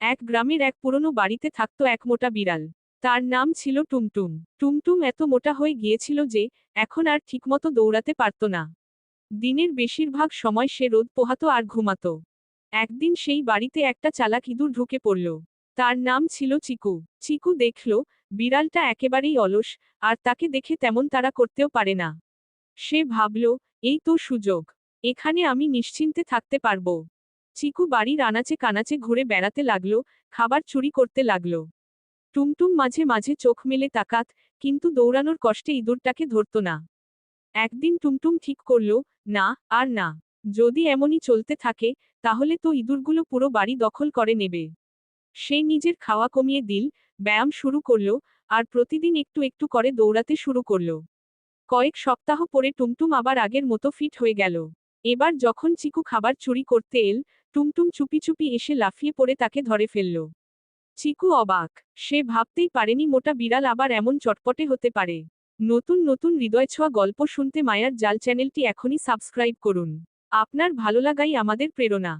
এক গ্রামের এক পুরনো বাড়িতে থাকত এক মোটা বিড়াল। তার নাম ছিল টুমটুম। টুমটুম এত মোটা হয়ে গিয়েছিল যে, এখন আর ঠিকমতো দৌড়াতে পারত না। দিনের বেশিরভাগ সময় সে রোদ পোহাত আর ঘুমাত। একদিন সেই বাড়িতে একটা চালাক ইঁদুর ঢুকে পড়ল। তার নাম ছিল চিকু। চিকু দেখল, বিড়ালটা একেবারেই অলস, আর তাকে দেখে তেমন তারা করতেও পারে না। সে ভাবল, এই তো সুযোগ। এখানে আমি নিশ্চিন্তে থাকতে পারব। চিকু বাড়ির আনাচে কানাচে ঘুরে বেড়াতে লাগল, খাবার চুরি করতে লাগল। টুমটুম মাঝে মাঝে চোখ মেলে তাকাত, কিন্তু দৌড়ানোর কষ্টে ইঁদুরটাকে ধরত না। একদিন টুমটুম ঠিক করল, না, আর না। যদি এমনই চলতে থাকে, তাহলে তো ইঁদুরগুলো পুরো বাড়ি দখল করে নেবে সে নিজের খাওয়া কমিয়ে দিল, ব্যায়াম শুরু করল, আর প্রতিদিন একটু একটু করে দৌড়াতে শুরু করল। কয়েক সপ্তাহ পরে টুমটুম আবার আগের মতো ফিট হয়ে গেল। এবার যখন চিকু খাবার চুরি করতে এল টুমটুম চুপি চুপি এসে লাফিয়ে পড়ে তাকে ধরে ফেলল। চিকু অবাক, সে ভাবতেই পারেনি মোটা বিড়াল আবার এমন চটপটে হতে পারে। নতুন নতুন হৃদয় ছোঁয়া গল্প শুনতে মায়ার জাল চ্যানেলটি এখনই সাবস্ক্রাইব করুন। আপনার ভালো লাগাই আমাদের প্রেরণা।